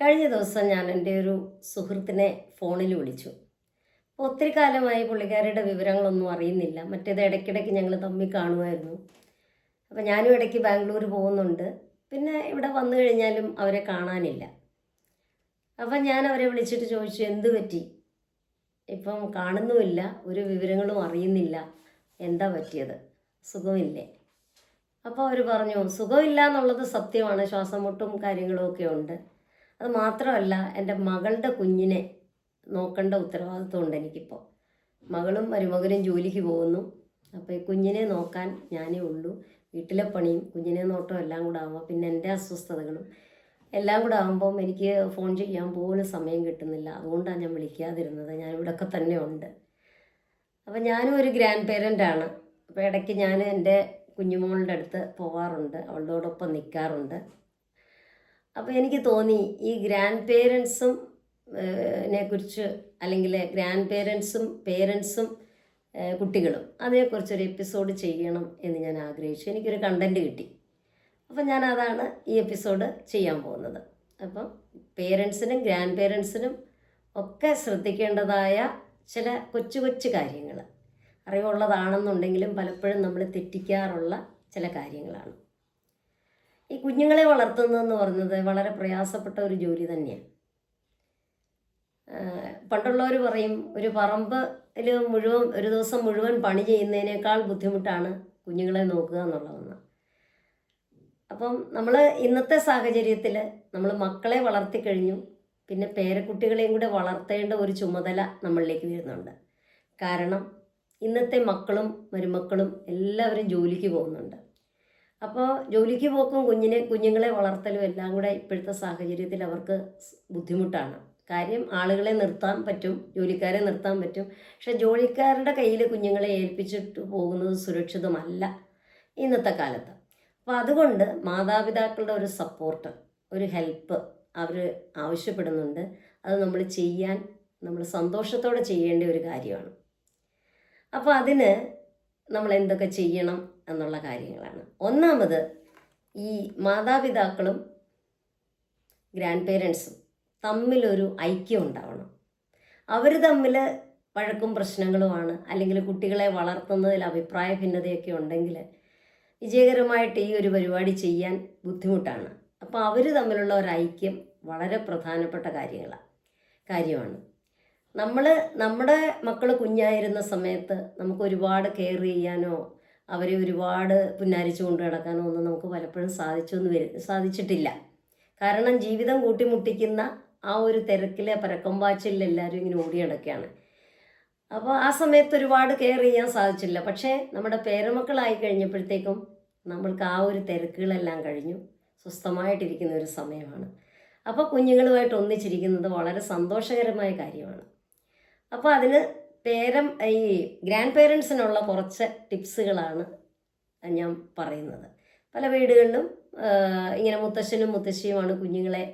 കഴിഞ്ഞ ദിവസം ഞാൻ എന്റെ ഒരു സുഹൃത്തിനെ ഫോണിൽ വിളിച്ചു. ഒത്തിരി കാലമായി പുള്ളിക്കാരിയുടെ വിവരങ്ങളൊന്നും അറിയുന്നില്ല. മറ്റേത് ഇടയ്ക്കിടയ്ക്ക് ഞങ്ങൾ തമ്മിൽ കാണുമായിരുന്നു. അപ്പോൾ ഞാനും ഇടയ്ക്ക് ബാംഗ്ലൂർ പോകുന്നുണ്ട്. പിന്നെ ഇവിടെ വന്നു കഴിഞ്ഞാലും അവരെ കാണാനില്ല. അപ്പം ഞാൻ അവരെ വിളിച്ചിട്ട് ചോദിച്ചു എന്ത് പറ്റി? ഇപ്പം കാണുന്നുമില്ല ഒരു വിവരങ്ങളും അറിയുന്നില്ല. എന്താ പറ്റിയത്? സുഖമില്ലേ? അപ്പോൾ അവർ പറഞ്ഞു സുഖമില്ല എന്നുള്ളത് സത്യമാണ്. ശ്വാസം മുട്ടും കാര്യങ്ങളും ഒക്കെ ഉണ്ട്. അത് മാത്രമല്ല എന്റെ മകളുടെ കുഞ്ഞിനെ നോക്കേണ്ട ഉത്തരവാദിത്വം ഉണ്ട് എനിക്കിപ്പോൾ. മകളും മരുമകനും ജോലിക്ക് പോകുന്നു. അപ്പോൾ ഈ കുഞ്ഞിനെ നോക്കാൻ ഞാനേ ഉള്ളൂ. വീട്ടിലെ പണിയും കുഞ്ഞിനെ നോട്ടവും എല്ലാം കൂടെ ആകുമ്പോൾ പിന്നെ എന്റെ അസ്വസ്ഥതകളും എല്ലാം കൂടെ ആകുമ്പം എനിക്ക് ഫോൺ ചെയ്യാൻ പോലും സമയം കിട്ടുന്നില്ല. അതുകൊണ്ടാണ് ഞാൻ വിളിക്കാതിരുന്നത്. ഞാൻ ഇവിടെയൊക്കെ തന്നെ ഉണ്ട് അപ്പം ഞാനും ഒരു ഗ്രാൻഡ് പേരന്റാണ് അപ്പോൾ ഇടയ്ക്ക് ഞാൻ എന്റെ കുഞ്ഞുമോളുടെ അടുത്ത് പോവാറുണ്ട്. അവളോടൊപ്പം നിൽക്കാറുണ്ട്. അപ്പോൾ എനിക്ക് തോന്നി ഈ ഗ്രാൻഡ് പേരൻസും കുറിച്ച് അല്ലെങ്കിൽ ഗ്രാൻഡ് പേരൻസും പേരൻസും കുട്ടികളും അതേക്കുറിച്ചൊരു എപ്പിസോഡ് ചെയ്യണം എന്ന് ഞാൻ ആഗ്രഹിച്ചു. എനിക്കൊരു കണ്ടന്റ് കിട്ടി. അപ്പം ഞാൻ അതാണ് ഈ എപ്പിസോഡ് ചെയ്യാൻ പോകുന്നത്. അപ്പം പേരൻസിനും ഗ്രാൻഡ് പേരൻസിനും ഒക്കെ ശ്രദ്ധിക്കേണ്ടതായ ചില കൊച്ചു കൊച്ചു കാര്യങ്ങൾ അറിവുള്ളതാണെന്നുണ്ടെങ്കിലും പലപ്പോഴും നമ്മൾ തെറ്റിക്കാറുള്ള ചില കാര്യങ്ങളാണ്. ഈ കുഞ്ഞുങ്ങളെ വളർത്തുന്നതെന്ന് പറയുന്നത് വളരെ പ്രയാസപ്പെട്ട ഒരു ജോലി തന്നെയാണ് പണ്ടുള്ളവർ പറയും ഒരു പറമ്പിൽ മുഴുവൻ ഒരു ദിവസം മുഴുവൻ പണി ചെയ്യുന്നതിനേക്കാൾ ബുദ്ധിമുട്ടാണ് കുഞ്ഞുങ്ങളെ നോക്കുക എന്നുള്ളതെന്ന്. അപ്പം നമ്മൾ ഇന്നത്തെ സാഹചര്യത്തിൽ നമ്മൾ മക്കളെ വളർത്തി കഴിഞ്ഞു പിന്നെ പേരക്കുട്ടികളെയും കൂടെ വളർത്തേണ്ട ഒരു ചുമതല നമ്മളിലേക്ക് വരുന്നുണ്ട്. കാരണം ഇന്നത്തെ മക്കളും മരുമക്കളും എല്ലാവരും ജോലിക്ക് പോകുന്നുണ്ട്. അപ്പോൾ ജോലിക്ക് പോക്കും കുഞ്ഞിനെ കുഞ്ഞുങ്ങളെ വളർത്തലും എല്ലാം കൂടെ ഇപ്പോഴത്തെ സാഹചര്യത്തിൽ അവർക്ക് ബുദ്ധിമുട്ടാണ്. കാര്യം ആളുകളെ നിർത്താൻ പറ്റും ജോലിക്കാരെ നിർത്താൻ പറ്റും. പക്ഷെ ജോലിക്കാരുടെ കയ്യിൽ കുഞ്ഞുങ്ങളെ ഏൽപ്പിച്ചിട്ട് പോകുന്നത് സുരക്ഷിതമല്ല ഇന്നത്തെ കാലത്ത്. അപ്പോൾ അതുകൊണ്ട് മാതാപിതാക്കളുടെ ഒരു സപ്പോർട്ട് ഒരു ഹെൽപ്പ് അവർ ആവശ്യപ്പെടുന്നുണ്ട്. അത് നമ്മൾ ചെയ്യാൻ നമ്മൾ സന്തോഷത്തോടെ ചെയ്യേണ്ട ഒരു കാര്യമാണ്. അപ്പോൾ അതിന് നമ്മൾ എന്തൊക്കെ ചെയ്യണം? എന്നുള്ള കാര്യങ്ങളാണ്. ഒന്നാമത് ഈ മാതാപിതാക്കളും ഗ്രാൻഡ് പേരൻസും തമ്മിലൊരു ഐക്യം ഉണ്ടാവണം. അവർ തമ്മിൽ വഴക്കും പ്രശ്നങ്ങളുമാണ്. അല്ലെങ്കിൽ കുട്ടികളെ വളർത്തുന്നതിൽ അഭിപ്രായ ഭിന്നതയൊക്കെ ഉണ്ടെങ്കിൽ വിജയകരമായിട്ട് ഈ ഒരു പരിപാടി ചെയ്യാൻ ബുദ്ധിമുട്ടാണ്. അപ്പോൾ അവർ തമ്മിലുള്ള ഒരു ഐക്യം വളരെ പ്രധാനപ്പെട്ട കാര്യങ്ങളാണ് കാര്യമാണ്. നമ്മൾ നമ്മുടെ മക്കൾ കുഞ്ഞായിരുന്ന സമയത്ത് നമുക്ക് ഒരുപാട് കെയർ ചെയ്യാനോ അവരെ ഒരുപാട് പുന്നാരിച്ചു കൊണ്ട് നടക്കാനോ ഒന്നും നമുക്ക് പലപ്പോഴും സാധിച്ചു എന്ന് വരും സാധിച്ചിട്ടില്ല. കാരണം ജീവിതം കൂട്ടിമുട്ടിക്കുന്ന ആ ഒരു തിരക്കിലെ പരക്കം വാച്ചിലെ എല്ലാവരും ഇങ്ങനെ ഓടി നടക്കുകയാണ്. അപ്പോൾ ആ സമയത്ത് ഒരുപാട് കെയർ ചെയ്യാൻ സാധിച്ചില്ല. പക്ഷേ നമ്മുടെ പേരമക്കളായി കഴിഞ്ഞപ്പോഴത്തേക്കും നമ്മൾക്ക് ആ ഒരു തിരക്കുകളെല്ലാം കഴിഞ്ഞു. സ്വസ്ഥമായിട്ടിരിക്കുന്ന ഒരു സമയമാണ്. അപ്പോൾ കുഞ്ഞുങ്ങളുമായിട്ട് ഒന്നിച്ചിരിക്കുന്നത് വളരെ സന്തോഷകരമായ കാര്യമാണ്. അപ്പോൾ അതിന് പേരം ഈ ഗ്രാൻഡ് പേരൻസിനുള്ള കുറച്ച് ടിപ്സുകളാണ് ഞാൻ പറയുന്നത്. പല വീടുകളിലും ഇങ്ങനെ മുത്തശ്ശനും മുത്തശ്ശിയുമാണ് കുഞ്ഞുങ്ങളെ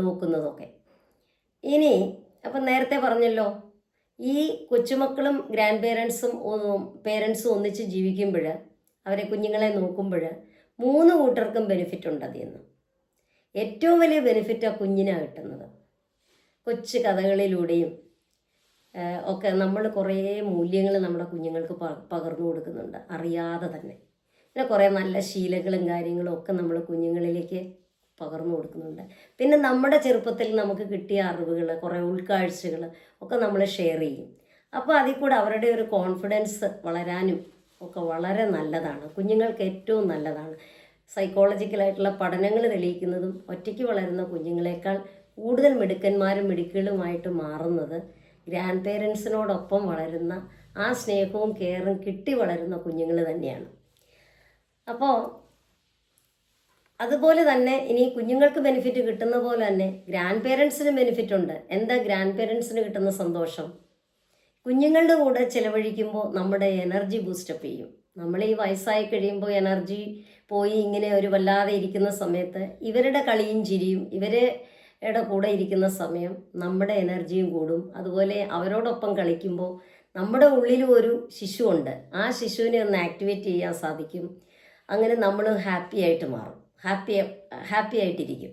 നോക്കുന്നതൊക്കെ. ഇനി അപ്പം നേരത്തെ പറഞ്ഞല്ലോ ഈ കൊച്ചുമക്കളും ഗ്രാൻഡ് പേരൻസും പേരൻസും ഒന്നിച്ച് ജീവിക്കുമ്പോൾ അവരെ കുഞ്ഞുങ്ങളെ നോക്കുമ്പോൾ മൂന്ന് കൂട്ടർക്കും ബെനിഫിറ്റ് ഉണ്ട് അതിൽ നിന്ന്. ഏറ്റവും വലിയ ബെനിഫിറ്റ് ആ കുഞ്ഞിനാണ് കിട്ടുന്നത്. കൊച്ചു കഥകളിലൂടെയും ഒക്കെ നമ്മൾ കുറേ മൂല്യങ്ങൾ നമ്മുടെ കുഞ്ഞുങ്ങൾക്ക് പകർന്നു കൊടുക്കുന്നുണ്ട്. അറിയാതെ തന്നെ. പിന്നെ കുറേ നല്ല ശീലങ്ങളും കാര്യങ്ങളും ഒക്കെ നമ്മൾ കുഞ്ഞുങ്ങളിലേക്ക് പകർന്നു കൊടുക്കുന്നുണ്ട്. പിന്നെ നമ്മുടെ ചെറുപ്പത്തിൽ നമുക്ക് കിട്ടിയ അറിവുകൾ കുറേ ഉൾക്കാഴ്ചകൾ ഒക്കെ നമ്മൾ ഷെയർ ചെയ്യും. അപ്പോൾ അതിൽ കൂടെ അവരുടെ ഒരു കോൺഫിഡൻസ് വളരാനും ഒക്കെ വളരെ നല്ലതാണ്. കുഞ്ഞുങ്ങൾക്ക് ഏറ്റവും നല്ലതാണ്. സൈക്കോളജിക്കലായിട്ടുള്ള പഠനങ്ങൾ തെളിയിക്കുന്നതും ഒറ്റയ്ക്ക് വളരുന്ന കുഞ്ഞുങ്ങളെക്കാൾ കൂടുതൽ മിടുക്കന്മാരും മിടുക്കുകളുമായിട്ട് മാറുന്നത് ഗ്രാൻഡ് പേരൻസിനോടൊപ്പം വളരുന്ന ആ സ്നേഹവും കെയറും കിട്ടി വളരുന്ന കുഞ്ഞുങ്ങൾ തന്നെയാണ്. അപ്പോൾ അതുപോലെ തന്നെ ഇനി കുഞ്ഞുങ്ങൾക്ക് ബെനിഫിറ്റ് കിട്ടുന്ന പോലെ തന്നെ ഗ്രാൻഡ് പേരൻസിന് ബെനിഫിറ്റ് ഉണ്ട്. എന്താ ഗ്രാൻഡ് പേരൻസിന് കിട്ടുന്ന സന്തോഷം? കുഞ്ഞുങ്ങളുടെ കൂടെ ചിലവഴിക്കുമ്പോൾ നമ്മുടെ എനർജി ബൂസ്റ്റപ്പ് ചെയ്യും. നമ്മൾ ഈ വയസ്സായി കഴിയുമ്പോൾ എനർജി പോയി ഇങ്ങനെ ഒരു വല്ലാതെ ഇരിക്കുന്ന സമയത്ത് ഇവരുടെ കളിയും ചിരിയും ഇവരുടെ കൂടെ ഇരിക്കുന്ന സമയം നമ്മുടെ എനർജിയും കൂടും. അതുപോലെ അവരോടൊപ്പം കളിക്കുമ്പോൾ നമ്മുടെ ഉള്ളിലും ഒരു ശിശുവുണ്ട് ആ ശിശുവിനെ ഒന്ന് ആക്ടിവേറ്റ് ചെയ്യാൻ സാധിക്കും. അങ്ങനെ നമ്മൾ ഹാപ്പി ആയിട്ട് മാറും. ഹാപ്പി ഹാപ്പി ആയിട്ടിരിക്കും.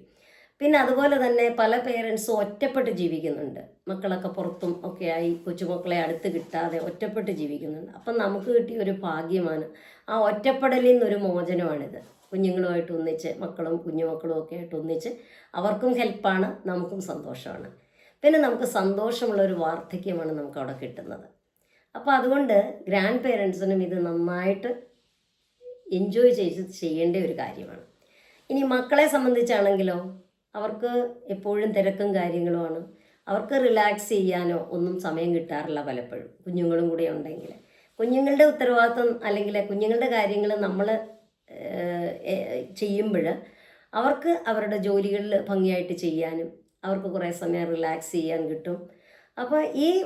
പിന്നെ അതുപോലെ തന്നെ പല പേരൻസും ഒറ്റപ്പെട്ട് ജീവിക്കുന്നുണ്ട്. മക്കളൊക്കെ പുറത്തും ഒക്കെ ആയി കൊച്ചുമക്കളെ അടുത്ത് കിട്ടാതെ ഒറ്റപ്പെട്ട് ജീവിക്കുന്നുണ്ട്. അപ്പം നമുക്ക് കിട്ടിയ ഒരു ഭാഗ്യമാണ് ആ ഒറ്റപ്പെടലിൽ നിന്നൊരു മോചനമാണിത്. കുഞ്ഞുങ്ങളുമായിട്ട് ഒന്നിച്ച് മക്കളും കുഞ്ഞുമക്കളും ഒക്കെ ആയിട്ട് ഒന്നിച്ച് അവർക്കും ഹെൽപ്പാണ് നമുക്കും സന്തോഷമാണ്. പിന്നെ നമുക്ക് സന്തോഷമുള്ള ഒരു വാർദ്ധക്യമാണ് നമുക്ക് അവിടെ കിട്ടുന്നത്. അപ്പോൾ അതുകൊണ്ട് ഗ്രാൻഡ് പേരൻസിനും ഇത് നന്നായിട്ട് എൻജോയ് ചെയ്ത് ചെയ്യേണ്ട ഒരു കാര്യമാണ്. ഇനി മക്കളെ സംബന്ധിച്ചാണെങ്കിലോ അവർക്ക് എപ്പോഴും തിരക്കും കാര്യങ്ങളുമാണ്. അവർക്ക് റിലാക്സ് ചെയ്യാനോ ഒന്നും സമയം കിട്ടാറില്ല പലപ്പോഴും. കുഞ്ഞുങ്ങളും കൂടെ ഉണ്ടെങ്കിൽ കുഞ്ഞുങ്ങളുടെ ഉത്തരവാദിത്വം അല്ലെങ്കിൽ കുഞ്ഞുങ്ങളുടെ കാര്യങ്ങൾ നമ്മൾ ചെയ്യുമ്പോൾ അവർക്ക് അവരുടെ ജോലികളിൽ ഭംഗിയായിട്ട് ചെയ്യാനും അവർക്ക് കുറേ സമയം റിലാക്സ് ചെയ്യാൻ കിട്ടും. അപ്പോൾ ഈ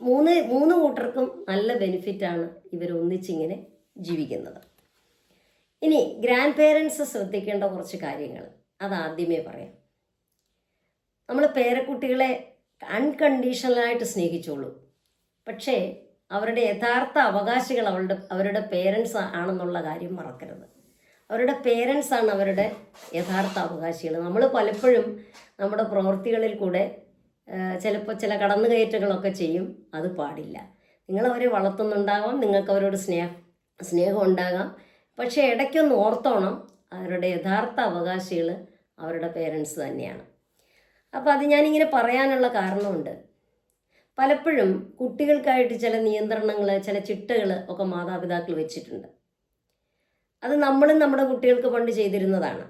മൂന്ന് മൂന്ന് കൂട്ടർക്കും നല്ല ബെനിഫിറ്റാണ് ഇവരൊന്നിച്ചിങ്ങനെ ജീവിക്കുന്നത്. ഇനി ഗ്രാൻഡ് പേരൻസ് ശ്രദ്ധിക്കേണ്ട കുറച്ച് കാര്യങ്ങൾ. അതാദ്യമേ പറയാം. നമ്മൾ പേരക്കുട്ടികളെ അൺകണ്ടീഷണലായിട്ട് സ്നേഹിച്ചോളൂ. പക്ഷേ അവരുടെ യഥാർത്ഥ അവകാശികൾ അവളുടെ അവരുടെ പേരൻസ് ആണെന്നുള്ള കാര്യം മറക്കരുത്. അവരുടെ പേരൻസ് ആണ് അവരുടെ യഥാർത്ഥ അവകാശികൾ. നമ്മൾ പലപ്പോഴും നമ്മുടെ പ്രവൃത്തികളിൽ കൂടെ ചിലപ്പോൾ ചില കടന്നുകയറ്റങ്ങളൊക്കെ ചെയ്യും. അത് പാടില്ല. നിങ്ങളവരെ വളർത്തുന്നുണ്ടാകാം നിങ്ങൾക്ക് അവരോട് സ്നേഹം സ്നേഹം ഉണ്ടാകാം. പക്ഷേ ഇടയ്ക്കൊന്ന് ഓർത്തോണം. അവരുടെ യഥാർത്ഥ അവകാശികൾ അവരുടെ പേരൻസ് തന്നെയാണ്. അപ്പോൾ അത് ഞാനിങ്ങനെ പറയാനുള്ള കാരണമുണ്ട്. പലപ്പോഴും കുട്ടികൾക്കായിട്ട് ചില നിയന്ത്രണങ്ങൾ ചില ചിട്ടകൾ ഒക്കെ മാതാപിതാക്കൾ വെച്ചിട്ടുണ്ട്. അത് നമ്മളും നമ്മുടെ കുട്ടികൾക്ക് പണ്ട് ചെയ്തിരുന്നതാണ്.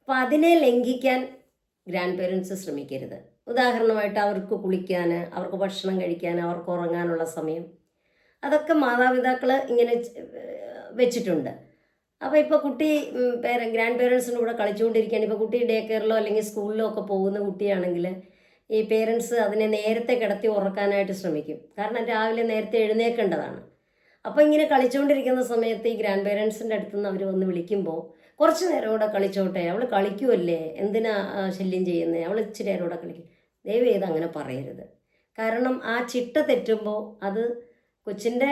അപ്പോൾ അതിനെ ലംഘിക്കാൻ ഗ്രാൻഡ് പേരൻസ് ശ്രമിക്കരുത്. ഉദാഹരണമായിട്ട് അവർക്ക് കുളിക്കാൻ അവർക്ക് ഭക്ഷണം കഴിക്കാൻ അവർക്ക് ഉറങ്ങാനുള്ള സമയം. അതൊക്കെ മാതാപിതാക്കൾ ഇങ്ങനെ വെച്ചിട്ടുണ്ട്. അപ്പോൾ ഇപ്പോൾ കുട്ടി പേര ഗ്രാൻഡ് പേരൻസിന്റെ കൂടെ കളിച്ചുകൊണ്ടിരിക്കുകയാണ്. ഇപ്പോൾ കുട്ടി ഡേ കെയറിലോ അല്ലെങ്കിൽ സ്കൂളിലോ ഒക്കെ പോകുന്ന കുട്ടിയാണെങ്കിൽ ഈ പേരൻസ് അതിനെ നേരത്തെ കിടത്തി ഉറക്കാനായിട്ട് ശ്രമിക്കും. കാരണം രാവിലെ നേരത്തെ എഴുന്നേക്കേണ്ടതാണ് അപ്പോൾ ഇങ്ങനെ കളിച്ചുകൊണ്ടിരിക്കുന്ന സമയത്ത് ഈ ഗ്രാൻഡ് പേരൻസിന്റെ അടുത്ത് നിന്ന് അവർ വന്ന് വിളിക്കുമ്പോൾ കുറച്ച് നേരം കൂടെ കളിച്ചോട്ടെ അവൾ കളിക്കുമല്ലേ എന്തിനാ ശല്യം ചെയ്യുന്നത് അവൾ ഇച്ചിരി നേരം കൂടെ കളിക്കും. ദയവ് ചെയ്ത് അങ്ങനെ പറയരുത്. കാരണം ആ ചിട്ട തെറ്റുമ്പോൾ അത് കൊച്ചിന്റെ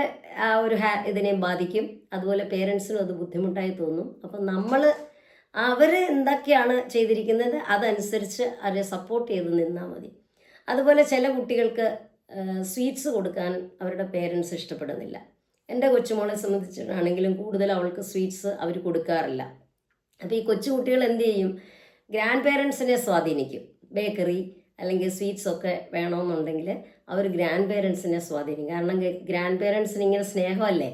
ആ ഒരു ഹാ ഇതിനെയും ബാധിക്കും. അതുപോലെ പേരൻസിനും അത് ബുദ്ധിമുട്ടായി തോന്നും. അപ്പം നമ്മൾ അവർ എന്തൊക്കെയാണ് ചെയ്തിരിക്കുന്നത്? അതനുസരിച്ച് അവരെ സപ്പോർട്ട് ചെയ്ത് നിന്നാൽ മതി. അതുപോലെ ചില കുട്ടികൾക്ക് സ്വീറ്റ്സ് കൊടുക്കാൻ അവരുടെ പേരൻസ് ഇഷ്ടപ്പെടുന്നില്ല. എന്റെ കൊച്ചുമോളെ സംബന്ധിച്ചിട്ടാണെങ്കിലും കൂടുതൽ അവൾക്ക് സ്വീറ്റ്സ് അവർ കൊടുക്കാറില്ല. അപ്പോൾ ഈ കൊച്ചുകുട്ടികൾ എന്ത് ചെയ്യും? ഗ്രാൻഡ് പേരൻസിനെ സ്വാധീനിക്കും. ബേക്കറി അല്ലെങ്കിൽ സ്വീറ്റ്സ് ഒക്കെ വേണമെന്നുണ്ടെങ്കിൽ അവർ ഗ്രാൻഡ് പേരൻസിനെ സ്വാധീനിക്കും. കാരണം ഗ്രാൻഡ് പേരൻസിന് ഇങ്ങനെ സ്നേഹമല്ലേ?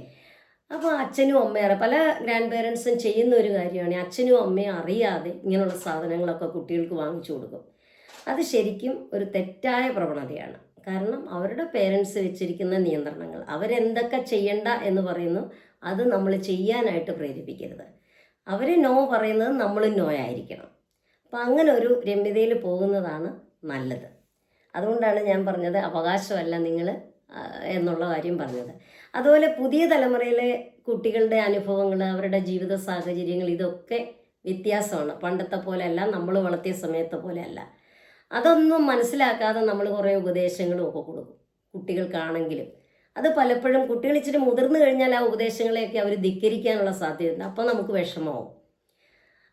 അപ്പോൾ അച്ഛനും അമ്മയും പല ഗ്രാൻഡ് പേരൻസും ചെയ്യുന്ന ഒരു കാര്യമാണ് അച്ഛനും അമ്മയും അറിയാതെ ഇങ്ങനെയുള്ള സാധനങ്ങളൊക്കെ കുട്ടികൾക്ക് വാങ്ങിച്ചു കൊടുക്കും. അത് ശരിക്കും ഒരു തെറ്റായ പ്രവണതയാണ്. കാരണം അവരുടെ പേരൻസ് വെച്ചിരിക്കുന്ന നിയന്ത്രണങ്ങൾ. അവരെന്തൊക്കെ ചെയ്യണ്ട എന്ന് പറയുന്നു അത് നമ്മൾ ചെയ്യാനായിട്ട് പ്രേരിപ്പിക്കരുത്. അവർ നോ പറയുന്നത് നമ്മൾ നോ ആയിരിക്കണം. അപ്പം അങ്ങനെ ഒരു രമ്യതയിൽ പോകുന്നതാണ് നല്ലത്. അതുകൊണ്ടാണ് ഞാൻ പറഞ്ഞത് അവകാശമല്ല നിങ്ങൾ എന്നുള്ള കാര്യം പറഞ്ഞത്. അതുപോലെ പുതിയ തലമുറയിലെ കുട്ടികളുടെ അനുഭവങ്ങൾ അവരുടെ ജീവിത സാഹചര്യങ്ങൾ ഇതൊക്കെ വ്യത്യാസമാണ്. പണ്ടത്തെ പോലെയല്ല നമ്മൾ വളർത്തിയ സമയത്തെ പോലെയല്ല അതൊന്നും മനസ്സിലാക്കാതെ നമ്മൾ കുറേ ഉപദേശങ്ങളും ഒക്കെ കൊടുക്കും. കുട്ടികൾക്കാണെങ്കിലും. അത് പലപ്പോഴും കുട്ടികൾ ഇച്ചിരി മുതിർന്നു കഴിഞ്ഞാൽ ആ ഉപദേശങ്ങളെയൊക്കെ അവർ ധിക്കരിക്കാനുള്ള സാധ്യതയുണ്ട്. അപ്പോൾ നമുക്ക് വിഷമമാവും.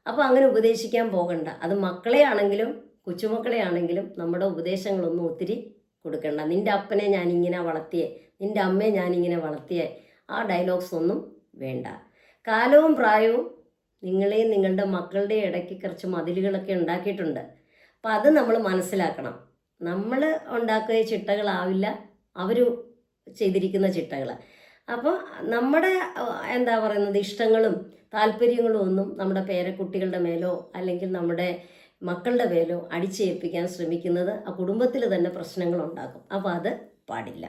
അപ്പോൾ അങ്ങനെ ഉപദേശിക്കാൻ പോകണ്ട. അത് മക്കളെ ആണെങ്കിലും കൊച്ചുമക്കളെ ആണെങ്കിലും നമ്മുടെ ഉപദേശങ്ങളൊന്നും ഒത്തിരി കൊടുക്കണ്ട. നിന്റെ അപ്പനെ ഞാനിങ്ങനെ വളർത്തിയേ നിന്റെ അമ്മയെ ഞാനിങ്ങനെ വളർത്തിയേ ആ ഡയലോഗ്സ് ഒന്നും വേണ്ട. കാലവും പ്രായവും നിങ്ങളെയും നിങ്ങളുടെ മക്കളുടെ ഇടയ്ക്ക് കുറച്ച് മതിലുകളൊക്കെ ഉണ്ടാക്കിയിട്ടുണ്ട്. അപ്പം അത് നമ്മൾ മനസ്സിലാക്കണം. നമ്മൾ ഉണ്ടാക്കിയ ചിട്ടകളാവില്ല അവർ ചെയ്തിരിക്കുന്ന ചിട്ടകൾ അപ്പോൾ നമ്മുടെ എന്താ പറയുന്നത് ഇഷ്ടങ്ങളും താല്പര്യങ്ങളും ഒന്നും നമ്മുടെ പേരക്കുട്ടികളുടെ മേലോ അല്ലെങ്കിൽ നമ്മുടെ മക്കളുടെ മേലോ അടിച്ചേൽപ്പിക്കാൻ ശ്രമിക്കുന്നത് ആ കുടുംബത്തിൽ തന്നെ പ്രശ്നങ്ങൾ ഉണ്ടാക്കും. അപ്പോൾ അത് പാടില്ല.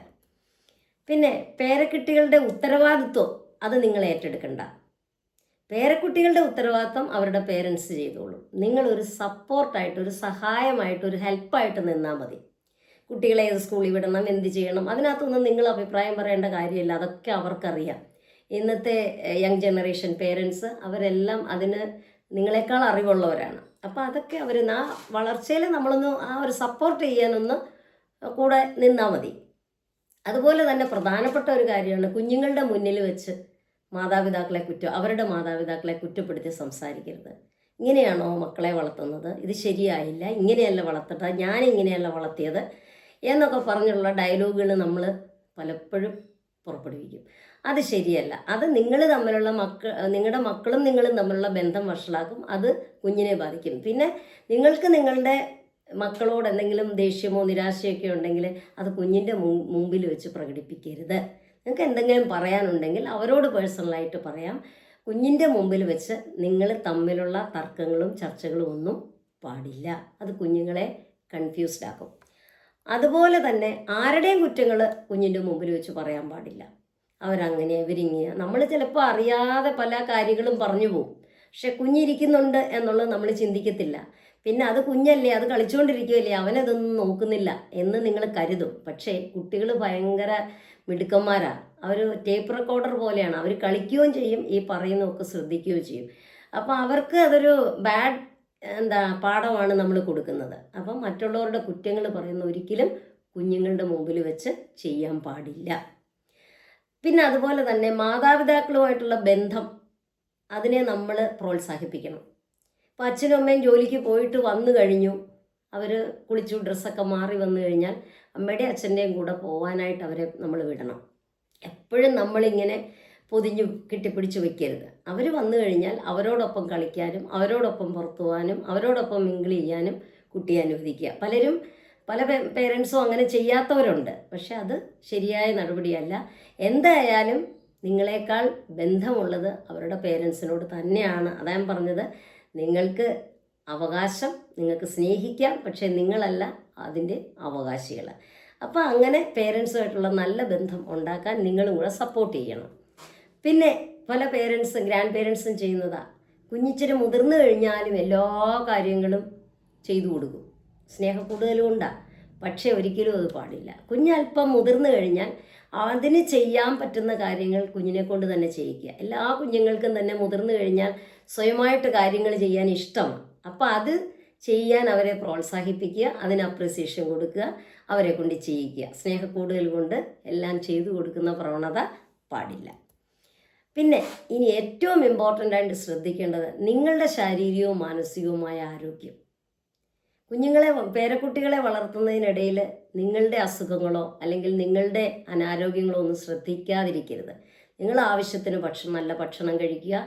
പിന്നെ പേരക്കുട്ടികളുടെ ഉത്തരവാദിത്വം അത് നിങ്ങൾ ഏറ്റെടുക്കണ്ട. പേരക്കുട്ടികളുടെ ഉത്തരവാദിത്വം അവരുടെ പേരൻസ് ചെയ്തോളും. നിങ്ങളൊരു സപ്പോർട്ടായിട്ട് ഒരു സഹായമായിട്ട് ഒരു ഹെൽപ്പായിട്ട് നിന്നാൽ മതി. കുട്ടികളെ ഏത് സ്കൂളിൽ വിടണം എന്ത് ചെയ്യണം അതിനകത്തൊന്നും നിങ്ങൾ അഭിപ്രായം പറയേണ്ട കാര്യമില്ല. അതൊക്കെ അവർക്കറിയാം. ഇന്നത്തെ യങ് ജനറേഷൻ പേരൻസ് അവരെല്ലാം അതിന് നിങ്ങളെക്കാൾ അറിവുള്ളവരാണ്. അപ്പോൾ അതൊക്കെ അവർ ആ വളർച്ചയിൽ നമ്മളൊന്ന് ആ ഒരു സപ്പോർട്ട് ചെയ്യാനൊന്ന് കൂടെ നിന്നാൽ മതി. അതുപോലെ തന്നെ പ്രധാനപ്പെട്ട ഒരു കാര്യമാണ് കുഞ്ഞുങ്ങളുടെ മുന്നിൽ വെച്ച് മാതാപിതാക്കളെ കുറ്റം അവരുടെ മാതാപിതാക്കളെ കുറ്റപ്പെടുത്തി സംസാരിക്കരുത്. ഇങ്ങനെയാണോ മക്കളെ വളർത്തുന്നത്? ഇത് ശരിയായില്ല. ഇങ്ങനെയല്ല വളർത്തട്ടെ ഞാൻ ഇങ്ങനെയല്ല വളർത്തിയത് എന്നൊക്കെ പറഞ്ഞുള്ള ഡയലോഗുകൾ നമ്മൾ പലപ്പോഴും പുറപ്പെടുവിക്കും. അത് ശരിയല്ല. അത് നിങ്ങൾ തമ്മിലുള്ള മക്കൾ നിങ്ങളുടെ മക്കളും നിങ്ങളും തമ്മിലുള്ള ബന്ധം വഷളാക്കും. അത് കുഞ്ഞിനെ ബാധിക്കും. പിന്നെ നിങ്ങൾക്ക് നിങ്ങളുടെ മക്കളോട് എന്തെങ്കിലും ദേഷ്യമോ നിരാശയൊക്കെ ഉണ്ടെങ്കിൽ അത് കുഞ്ഞിന്റെ മുമ്പിൽ വെച്ച് പ്രകടിപ്പിക്കരുത്. നിങ്ങൾക്ക് എന്തെങ്കിലും പറയാനുണ്ടെങ്കിൽ അവരോട് പേഴ്സണലായിട്ട് പറയാം. കുഞ്ഞിന്റെ മുമ്പിൽ വെച്ച് നിങ്ങൾ തമ്മിലുള്ള തർക്കങ്ങളും ചർച്ചകളും ഒന്നും പാടില്ല. അത് കുഞ്ഞുങ്ങളെ കൺഫ്യൂസ്ഡ് ആക്കും. അതുപോലെ തന്നെ ആരുടെയും കുറ്റങ്ങൾ കുഞ്ഞിന്റെ മുമ്പിൽ വെച്ച് പറയാൻ പാടില്ല. അവരങ്ങനെ ഇവരിങ്ങനെ. നമ്മൾ ചിലപ്പോൾ അറിയാതെ പല കാര്യങ്ങളും പറഞ്ഞു പോകും പക്ഷെ കുഞ്ഞിരിക്കുന്നുണ്ട് എന്നുള്ളത് നമ്മൾ ചിന്തിക്കത്തില്ല. പിന്നെ അത് കുഞ്ഞല്ലേ അത് കളിച്ചുകൊണ്ടിരിക്കുകയല്ലേ അവനതൊന്നും നോക്കുന്നില്ല എന്ന് നിങ്ങൾ കരുതും. പക്ഷേ കുട്ടികൾ ഭയങ്കര മിടുക്കന്മാരാണ് അവർ ടേപ്പ് റെക്കോർഡർ പോലെയാണ്. അവർ കളിക്കുകയും ചെയ്യും ഈ പറയുന്നതൊക്കെ ശ്രദ്ധിക്കുകയും ചെയ്യും. അപ്പോൾ അവർക്ക് അതൊരു ബാഡ് എന്താ പാഠമാണ് നമ്മൾ കൊടുക്കുന്നത്. അപ്പം മറ്റുള്ളവരുടെ കുറ്റങ്ങൾ പറയുന്ന ഒരിക്കലും കുഞ്ഞുങ്ങളുടെ മുമ്പിൽ വെച്ച് ചെയ്യാൻ പാടില്ല. പിന്നെ അതുപോലെ തന്നെ മാതാപിതാക്കളുമായിട്ടുള്ള ബന്ധം അതിനെ നമ്മൾ പ്രോത്സാഹിപ്പിക്കണം. ഇപ്പോൾ അച്ഛനും അമ്മയും ജോലിക്ക് പോയിട്ട് വന്നു കഴിഞ്ഞു. അവർ കുളിച്ചു ഡ്രസ്സൊക്കെ മാറി വന്നു കഴിഞ്ഞാൽ അമ്മയുടെയും അച്ഛന്റെയും കൂടെ പോകാനായിട്ട് അവരെ നമ്മൾ വിടണം. എപ്പോഴും നമ്മളിങ്ങനെ പൊതിഞ്ഞു കെട്ടിപ്പിടിച്ച് വെക്കരുത്. അവർ വന്നു കഴിഞ്ഞാൽ അവരോടൊപ്പം കളിക്കാനും അവരോടൊപ്പം പുറത്തു പോകാനും അവരോടൊപ്പം മിങ്കിൾ ചെയ്യാനും കുട്ടിയെ അനുവദിക്കുക. പലരും പല പേരൻസും അങ്ങനെ ചെയ്യാത്തവരുണ്ട്. പക്ഷെ അത് ശരിയായ നടപടിയല്ല. എന്തായാലും നിങ്ങളെക്കാൾ ബന്ധമുള്ളത് അവരുടെ പേരൻസിനോട് തന്നെയാണ്. അതാ ഞാൻ പറഞ്ഞത്. നിങ്ങൾക്ക് അവകാശം നിങ്ങൾക്ക് സ്നേഹിക്കാം പക്ഷേ നിങ്ങളല്ല അതിന്റെ അവകാശികൾ അപ്പോൾ അങ്ങനെ പേരൻസുമായിട്ടുള്ള നല്ല ബന്ധം ഉണ്ടാക്കാൻ നിങ്ങളും കൂടെ സപ്പോർട്ട് ചെയ്യണം. പിന്നെ പല പേരൻസും ഗ്രാൻഡ് പേരൻസും ചെയ്യുന്നതാ. കുഞ്ഞിച്ചിരി മുതിർന്നു കഴിഞ്ഞാലും എല്ലാ കാര്യങ്ങളും ചെയ്തു കൊടുക്കും. സ്നേഹ കൂടുതലും ഉണ്ടാ. പക്ഷേ ഒരിക്കലും അത് പാടില്ല. കുഞ്ഞല്പം മുതിർന്നു കഴിഞ്ഞാൽ അതിന് ചെയ്യാൻ പറ്റുന്ന കാര്യങ്ങൾ കുഞ്ഞിനെ കൊണ്ട് തന്നെ ചെയ്യിക്കുക. എല്ലാ കുഞ്ഞുങ്ങൾക്കും തന്നെ മുതിർന്നു കഴിഞ്ഞാൽ സ്വയമായിട്ട് കാര്യങ്ങൾ ചെയ്യാൻ ഇഷ്ടമാണ്. അപ്പോൾ അത് ചെയ്യാൻ അവരെ പ്രോത്സാഹിപ്പിക്കുക അതിന് അപ്രിസിയേഷൻ കൊടുക്കുക അവരെ കൊണ്ട് ചെയ്യിക്കുക. സ്നേഹക്കൂടുതൽ കൊണ്ട് എല്ലാം ചെയ്തു കൊടുക്കുന്ന പ്രവണത പാടില്ല. പിന്നെ ഇനി ഏറ്റവും ഇമ്പോർട്ടന്റ് ആയിട്ട് ശ്രദ്ധിക്കേണ്ടത് നിങ്ങളുടെ ശാരീരികവും മാനസികവുമായ ആരോഗ്യം. കുഞ്ഞുങ്ങളെ പേരക്കുട്ടികളെ വളർത്തുന്നതിനിടയിൽ നിങ്ങളുടെ അസുഖങ്ങളോ അല്ലെങ്കിൽ നിങ്ങളുടെ അനാരോഗ്യങ്ങളോ ഒന്നും ശ്രദ്ധിക്കാതിരിക്കരുത്. നിങ്ങൾ ആവശ്യത്തിന് ഭക്ഷണം നല്ല ഭക്ഷണം കഴിക്കുക.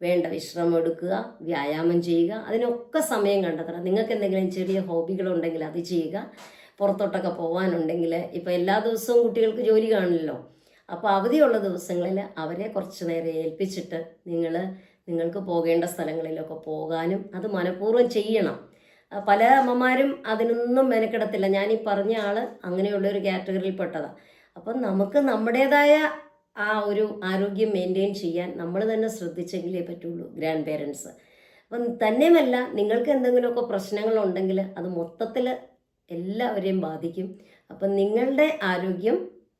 വേണ്ട വിശ്രമം എടുക്കുക വ്യായാമം ചെയ്യുക അതിനൊക്കെ സമയം കണ്ടെത്തണം. നിങ്ങൾക്ക് എന്തെങ്കിലും ചെറിയ ഹോബികളുണ്ടെങ്കിൽ അത് ചെയ്യുക. പുറത്തോട്ടൊക്കെ പോകാനുണ്ടെങ്കിൽ ഇപ്പോൾ എല്ലാ ദിവസവും കുട്ടികൾക്ക് ജോലി കാണില്ലല്ലോ അപ്പോൾ അവധിയുള്ള ദിവസങ്ങളിൽ അവരെ കുറച്ച് നേരം ഏൽപ്പിച്ചിട്ട് നിങ്ങൾ നിങ്ങൾക്ക് പോകേണ്ട സ്ഥലങ്ങളിലൊക്കെ പോകാനും അത് മനഃപൂർവം ചെയ്യണം. പല അമ്മമാരും അതിനൊന്നും മെനക്കെടത്തില്ല. ഞാൻ ഈ പറഞ്ഞ ആൾ അങ്ങനെയുള്ള ഒരു കാറ്റഗറിയിൽ പെട്ടതാണ് അപ്പം നമുക്ക് നമ്മുടേതായ ആ ഒരു ആരോഗ്യം മെയിന്റെയിൻ ചെയ്യാൻ നമ്മൾ തന്നെ ശ്രദ്ധിച്ചെങ്കിലേ പറ്റുള്ളൂ ഗ്രാൻഡ് പേരൻസ് അപ്പം തന്നെയുമല്ല നിങ്ങൾക്ക് എന്തെങ്കിലുമൊക്കെ പ്രശ്നങ്ങളുണ്ടെങ്കിൽ അത് മൊത്തത്തിൽ എല്ലാവരെയും ബാധിക്കും. അപ്പം നിങ്ങളുടെ ആരോഗ്യം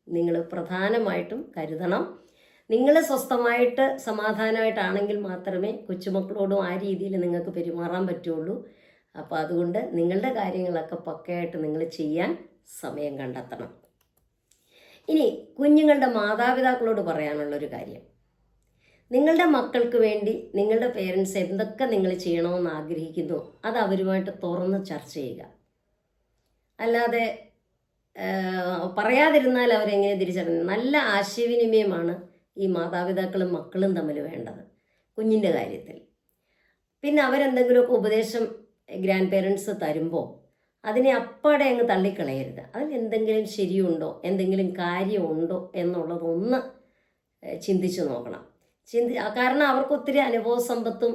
നിങ്ങൾ പ്രധാനമായിട്ടും കരുതണം. നിങ്ങൾ സ്വസ്ഥമായിട്ട് സമാധാനമായിട്ടാണെങ്കിൽ മാത്രമേ കൊച്ചുമക്കളോടും ആ രീതിയിൽ നിങ്ങൾക്ക് പെരുമാറാൻ പറ്റുള്ളൂ. അപ്പോൾ അതുകൊണ്ട് നിങ്ങളുടെ കാര്യങ്ങളൊക്കെ പക്കയായിട്ട് നിങ്ങൾ ചെയ്യാൻ സമയം കണ്ടെത്തണം. ഇനി കുഞ്ഞുങ്ങളുടെ മാതാപിതാക്കളോട് പറയാനുള്ളൊരു കാര്യം. നിങ്ങളുടെ മക്കൾക്ക് വേണ്ടി നിങ്ങളുടെ പേരൻസ് എന്തൊക്കെ നിങ്ങൾ ചെയ്യണമെന്ന് ആഗ്രഹിക്കുന്നു അത് അവരുമായിട്ട് തുറന്ന് ചർച്ച ചെയ്യുക. അല്ലാതെ പറയാതിരുന്നാൽ അവരെങ്ങനെ തിരിച്ചറിഞ്ഞു? നല്ല ആശയവിനിമയമാണ് ഈ മാതാപിതാക്കളും മക്കളും തമ്മിൽ വേണ്ടത് കുഞ്ഞിന്റെ കാര്യത്തിൽ. പിന്നെ അവരെന്തെങ്കിലുമൊക്കെ ഉപദേശം ഗ്രാൻഡ് പേരൻസ് തരുമ്പോൾ അതിനെ അപ്പാടെ അങ്ങ് തള്ളിക്കളയരുത്. അതിൽ എന്തെങ്കിലും ശരിയുണ്ടോ? എന്തെങ്കിലും കാര്യമുണ്ടോ എന്നുള്ളതൊന്ന് ചിന്തിച്ചു നോക്കണം. ചിന്തി കാരണം അവർക്ക് ഒത്തിരി അനുഭവ സമ്പത്തും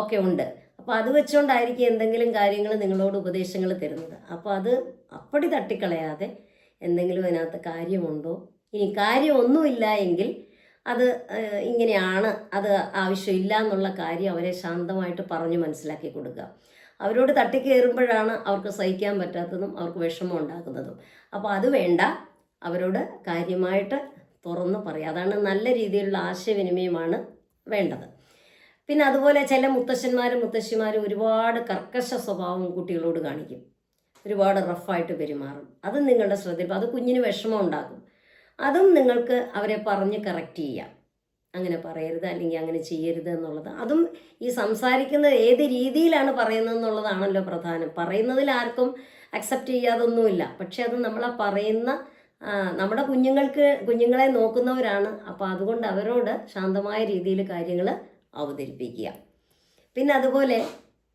ഒക്കെ ഉണ്ട്. അപ്പോൾ അത് വെച്ചുകൊണ്ടായിരിക്കും എന്തെങ്കിലും കാര്യങ്ങൾ നിങ്ങളോട് ഉപദേശങ്ങൾ തരുന്നത്. അപ്പോൾ അത് അപ്പടി തട്ടിക്കളയാതെ എന്തെങ്കിലും അതിനകത്ത് കാര്യമുണ്ടോ? ഇനി കാര്യമൊന്നുമില്ല എങ്കിൽ അത് ഇങ്ങനെയാണ്. അത് ആവശ്യമില്ല എന്നുള്ള കാര്യം അവരെ ശാന്തമായിട്ട് പറഞ്ഞു മനസ്സിലാക്കി കൊടുക്കുക. അവരോട് തട്ടിക്കയറുമ്പോഴാണ് അവർക്ക് സഹിക്കാൻ പറ്റാത്തതും അവർക്ക് വിഷമം ഉണ്ടാക്കുന്നതും. അപ്പോൾ അത് വേണ്ട. അവരോട് കാര്യമായിട്ട് തുറന്ന് പറയുക അതാണ് നല്ല രീതിയിലുള്ള ആശയവിനിമയമാണ് വേണ്ടത്. പിന്നെ അതുപോലെ ചില മുത്തശ്ശന്മാരും മുത്തശ്ശിമാരും ഒരുപാട് കർക്കശ സ്വഭാവം കുട്ടികളോട് കാണിക്കും. ഒരുപാട് റഫായിട്ട് പെരുമാറും. അത് നിങ്ങളുടെ ശ്രദ്ധയിൽ അത് കുഞ്ഞിന് വിഷമം ഉണ്ടാക്കും. അതും നിങ്ങൾക്ക് അവരെ പറഞ്ഞ് കറക്റ്റ് ചെയ്യാം. അങ്ങനെ പറയരുത് അല്ലെങ്കിൽ അങ്ങനെ ചെയ്യരുത് എന്നുള്ളത്. അതും ഈ സംസാരിക്കുന്ന ഏത് രീതിയിലാണ് പറയുന്നത് എന്നുള്ളതാണല്ലോ പ്രധാനം. പറയുന്നതിൽ ആർക്കും അക്സെപ്റ്റ് ചെയ്യാതൊന്നുമില്ല. പക്ഷെ അത് നമ്മളെ പറയുന്ന നമ്മുടെ കുഞ്ഞുങ്ങൾക്ക് കുഞ്ഞുങ്ങളെ നോക്കുന്നവരാണ്. അപ്പോൾ അതുകൊണ്ട് അവരോട് ശാന്തമായ രീതിയിൽ കാര്യങ്ങൾ അവതരിപ്പിക്കുക. പിന്നെ അതുപോലെ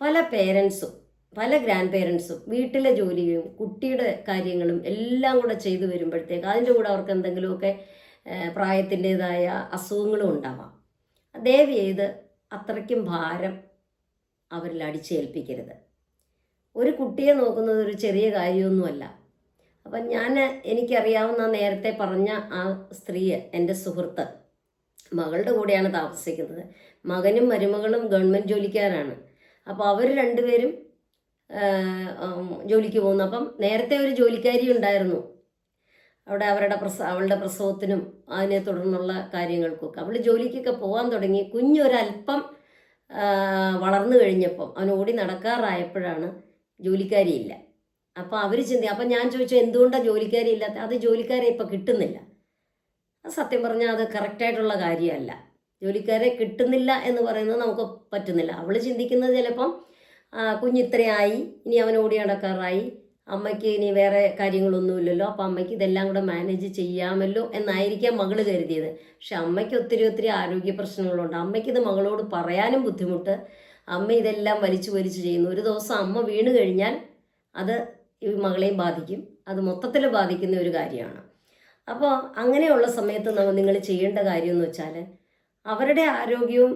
പല പേരൻസും പല ഗ്രാൻഡ് പേരൻസും വീട്ടിലെ ജോലിയും കുട്ടിയുടെ കാര്യങ്ങളും എല്ലാം കൂടെ ചെയ്തു വരുമ്പോഴത്തേക്ക് അതിന്റെ കൂടെ അവർക്ക് എന്തെങ്കിലുമൊക്കെ പ്രായത്തിന്റെതായ അസുഖങ്ങളും ഉണ്ടാവാം. ദയവ് ചെയ്ത് അത്രയ്ക്കും ഭാരം അവരിൽ അടിച്ചേൽപ്പിക്കരുത്. ഒരു കുട്ടിയെ നോക്കുന്നത് ഒരു ചെറിയ കാര്യമൊന്നുമല്ല. അപ്പം ഞാൻ എനിക്കറിയാവുന്ന നേരത്തെ പറഞ്ഞ ആ സ്ത്രീ എന്റെ സുഹൃത്ത് മകളുടെ കൂടെയാണ് താമസിക്കുന്നത്. മകനും മരുമകളും ഗവൺമെന്റ് ജോലിക്കാരാണ്. അപ്പോൾ അവർ രണ്ടുപേരും ജോലിക്ക് പോകുന്നു. അപ്പം നേരത്തെ ഒരു ജോലിക്കാരി ഉണ്ടായിരുന്നു. അവിടെ അവരുടെ പ്രസവ അവളുടെ പ്രസവത്തിനും അതിനെ തുടർന്നുള്ള കാര്യങ്ങൾക്കൊക്കെ. അവൾ ജോലിക്കൊക്കെ പോകാൻ തുടങ്ങി. കുഞ്ഞൊരല്പം ആ, വളർന്നു കഴിഞ്ഞപ്പം അവൻ ഓടി നടക്കാറായപ്പോഴാണ് ജോലിക്കാരിയില്ല അപ്പോൾ അവർ ചിന്തി അപ്പം ഞാൻ ചോദിച്ചു എന്തുകൊണ്ടാണ് ജോലിക്കാരി ഇല്ലാത്ത? അത് ജോലിക്കാരെ ഇപ്പം കിട്ടുന്നില്ല. അത് സത്യം പറഞ്ഞാൽ അത് കറക്റ്റായിട്ടുള്ള കാര്യമല്ല. ജോലിക്കാരെ കിട്ടുന്നില്ല എന്ന് പറയുന്നത് നമുക്ക് പറ്റുന്നില്ല. അവൾ ചിന്തിക്കുന്നത് ചിലപ്പം കുഞ്ഞിത്രയായി ഇനി അവൻ ഓടി നടക്കാറായി. അമ്മയ്ക്ക് ഇനി വേറെ കാര്യങ്ങളൊന്നുമില്ലല്ലോ. അപ്പം അമ്മയ്ക്ക് ഇതെല്ലാം കൂടെ മാനേജ് ചെയ്യാമല്ലോ എന്നായിരിക്കാം മകൾ കരുതിയത്. പക്ഷെ അമ്മയ്ക്ക് ഒത്തിരി ഒത്തിരി ആരോഗ്യ പ്രശ്നങ്ങളുണ്ട്. അമ്മയ്ക്കിത് മകളോട് പറയാനും ബുദ്ധിമുട്ട്. അമ്മ ഇതെല്ലാം വലിച്ചു വലിച്ചു ചെയ്യുന്നു. ഒരു ദിവസം അമ്മ വീണ് കഴിഞ്ഞാൽ അത് ഈ മകളെയും ബാധിക്കും. അത് മൊത്തത്തിൽ ബാധിക്കുന്ന ഒരു കാര്യമാണ്. അപ്പോൾ അങ്ങനെയുള്ള സമയത്ത് നമ്മൾ നിങ്ങൾ ചെയ്യേണ്ട കാര്യം എന്ന് വെച്ചാൽ അവരുടെ ആരോഗ്യവും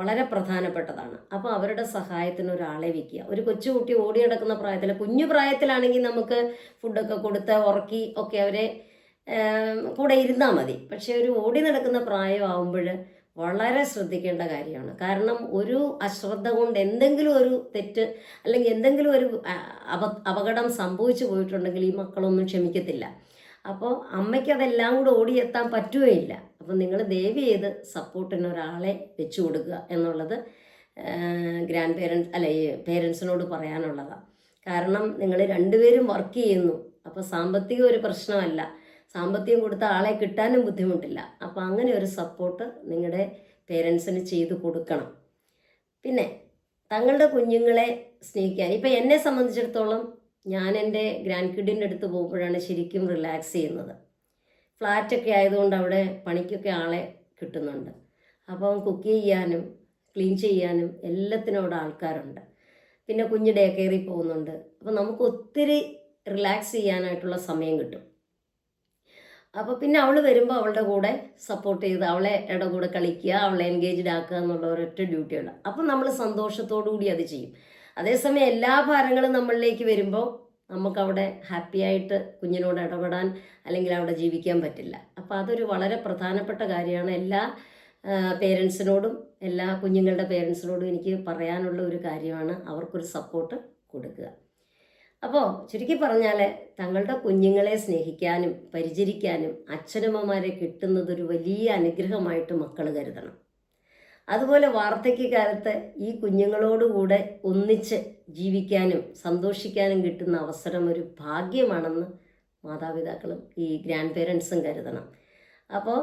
വളരെ പ്രധാനപ്പെട്ടതാണ്. അപ്പോൾ അവരുടെ സഹായത്തിന് ഒരാളെ വയ്ക്കുക ഒരു കൊച്ചുകുട്ടി ഓടി നടക്കുന്ന പ്രായത്തിൽ കുഞ്ഞു പ്രായത്തിലാണെങ്കിൽ നമുക്ക് ഫുഡൊക്കെ കൊടുത്ത് ഉറക്കി ഒക്കെ അവരെ കൂടെ ഇരുന്നാൽ മതി. പക്ഷേ ഒരു ഓടി നടക്കുന്ന പ്രായമാകുമ്പോൾ വളരെ ശ്രദ്ധിക്കേണ്ട കാര്യമാണ്. കാരണം ഒരു അശ്രദ്ധ കൊണ്ട് എന്തെങ്കിലും ഒരു തെറ്റ് അല്ലെങ്കിൽ എന്തെങ്കിലും ഒരു അപകടം സംഭവിച്ചു പോയിട്ടുണ്ടെങ്കിൽ ഈ മക്കളൊന്നും ക്ഷമിക്കത്തില്ല. അപ്പോൾ അമ്മയ്ക്ക് അതെല്ലാം കൂടെ ഓടിയെത്താൻ പറ്റുകയില്ല അപ്പം നിങ്ങൾ ദയവ് ചെയ്ത് സപ്പോർട്ടിന് ഒരാളെ വെച്ചു കൊടുക്കുക എന്നുള്ളത് ഗ്രാൻഡ് പേരൻസ് അല്ല പേരൻസിനോട് പറയാനുള്ളതാണ് കാരണം നിങ്ങൾ രണ്ടുപേരും വർക്ക് ചെയ്യുന്നു. അപ്പോൾ സാമ്പത്തികം ഒരു പ്രശ്നമല്ല. സാമ്പത്തികം കൊടുത്ത ആളെ കിട്ടാനും ബുദ്ധിമുട്ടില്ല. അപ്പോൾ അങ്ങനെ ഒരു സപ്പോർട്ട് നിങ്ങളുടെ പേരൻസിന് ചെയ്തു കൊടുക്കണം. പിന്നെ തങ്ങളുടെ കുഞ്ഞുങ്ങളെ സ്നേഹിക്കാൻ. ഇപ്പം എന്നെ സംബന്ധിച്ചിടത്തോളം ഞാൻ എന്റെ ഗ്രാൻഡ് കിഡിന്റെ അടുത്ത് പോകുമ്പോഴാണ് ശരിക്കും റിലാക്സ് ചെയ്യുന്നത്. ഫ്ലാറ്റൊക്കെ ആയതുകൊണ്ട് അവിടെ പണിക്കൊക്കെ ആളെ കിട്ടുന്നുണ്ട്. അപ്പം കുക്ക് ചെയ്യാനും ക്ലീൻ ചെയ്യാനും എല്ലാത്തിനും അവിടെ ആൾക്കാരുണ്ട്. പിന്നെ കുഞ്ഞ് ഡേ കയറി പോകുന്നുണ്ട്. അപ്പം നമുക്ക് ഒത്തിരി റിലാക്സ് ചെയ്യാനായിട്ടുള്ള സമയം കിട്ടും. അപ്പോൾ പിന്നെ അവൾ വരുമ്പോൾ അവളുടെ കൂടെ സപ്പോർട്ട് ചെയ്ത് അവളെ ഇട കൂടെ കളിക്കുക അവളെ എൻഗേജ്ഡ് ആക്കുക എന്നുള്ള ഒരൊറ്റ ഡ്യൂട്ടിയുണ്ട്. അപ്പം നമ്മൾ സന്തോഷത്തോടു കൂടി അത് ചെയ്യും. അതേസമയം എല്ലാ ഭാരങ്ങളും നമ്മളിലേക്ക് വരുമ്പോൾ നമുക്കവിടെ ഹാപ്പി ആയിട്ട് കുഞ്ഞിനോട് ഇടപെടാൻ അല്ലെങ്കിൽ അവിടെ ജീവിക്കാൻ പറ്റില്ല. അപ്പോൾ അതൊരു വളരെ പ്രധാനപ്പെട്ട കാര്യമാണ്. എല്ലാ പേരൻസിനോടും എല്ലാ കുഞ്ഞുങ്ങളുടെ പേരൻസിനോടും എനിക്ക് പറയാനുള്ള ഒരു കാര്യമാണ് അവർക്കൊരു സപ്പോർട്ട് കൊടുക്കുക. അപ്പോൾ ചുരുക്കി പറഞ്ഞാൽ തങ്ങളുടെ കുഞ്ഞുങ്ങളെ സ്നേഹിക്കാനും പരിചരിക്കാനും അച്ഛനമ്മമാരെ കിട്ടുന്നത് ഒരു വലിയ അനുഗ്രഹമായിട്ട് മക്കൾ കരുതണം. അതുപോലെ വാർദ്ധക്യകാലത്ത് ഈ കുഞ്ഞുങ്ങളോടുകൂടെ ഒന്നിച്ച് ജീവിക്കാനും സന്തോഷിക്കാനും കിട്ടുന്ന അവസരം ഒരു ഭാഗ്യമാണെന്ന് മാതാപിതാക്കളും ഈ ഗ്രാൻഡ് പേരൻസും കരുതണം. അപ്പോൾ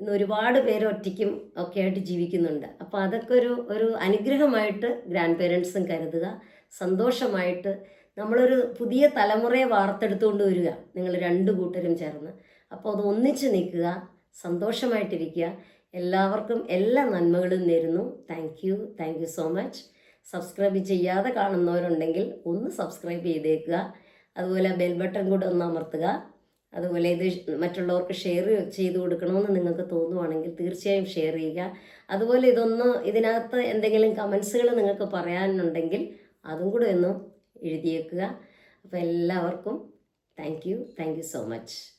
ഇന്ന് ഒരുപാട് പേര് ഒറ്റയ്ക്കും ഒക്കെ ആയിട്ട് ജീവിക്കുന്നുണ്ട്. അപ്പോൾ അതൊക്കെ ഒരു ഒരു അനുഗ്രഹമായിട്ട് ഗ്രാൻഡ് പേരൻസും കരുതുക. സന്തോഷമായിട്ട് നമ്മളൊരു പുതിയ തലമുറയെ വാർത്തെടുത്തുകൊണ്ട് വരിക. നിങ്ങൾ രണ്ട് കൂട്ടരും ചേർന്ന്. അപ്പോൾ അത് ഒന്നിച്ച് നിൽക്കുക സന്തോഷമായിട്ടിരിക്കുക. എല്ലാവർക്കും എല്ലാ നന്മകളും നേരുന്നു. Thank you thank you so much subscribe ചെയ്യാതെ കാണുന്നവരുണ്ടെങ്കിൽ ഒന്ന് സബ്സ്ക്രൈബ് ചെയ്തേക്കുക. അതുപോലെ ബെൽ ബട്ടൺ കൂടെ ഒന്ന് അമർത്തുക. അതുപോലെ ഇത് മറ്റുള്ളവർക്ക് ഷെയർ ചെയ്ത് കൊടുക്കണമെന്ന് നിങ്ങൾക്ക് തോന്നുവാണെങ്കിൽ തീർച്ചയായും ഷെയർ ചെയ്യുക. അതുപോലെ ഇതൊന്ന് ഇതിനകത്ത് എന്തെങ്കിലും കമൻസുകൾ നിങ്ങൾക്ക് പറയാനുണ്ടെങ്കിൽ അതും കൂടെ ഒന്ന് എഴുതിയേക്കുക. അപ്പോൾ എല്ലാവർക്കും thank you thank you so much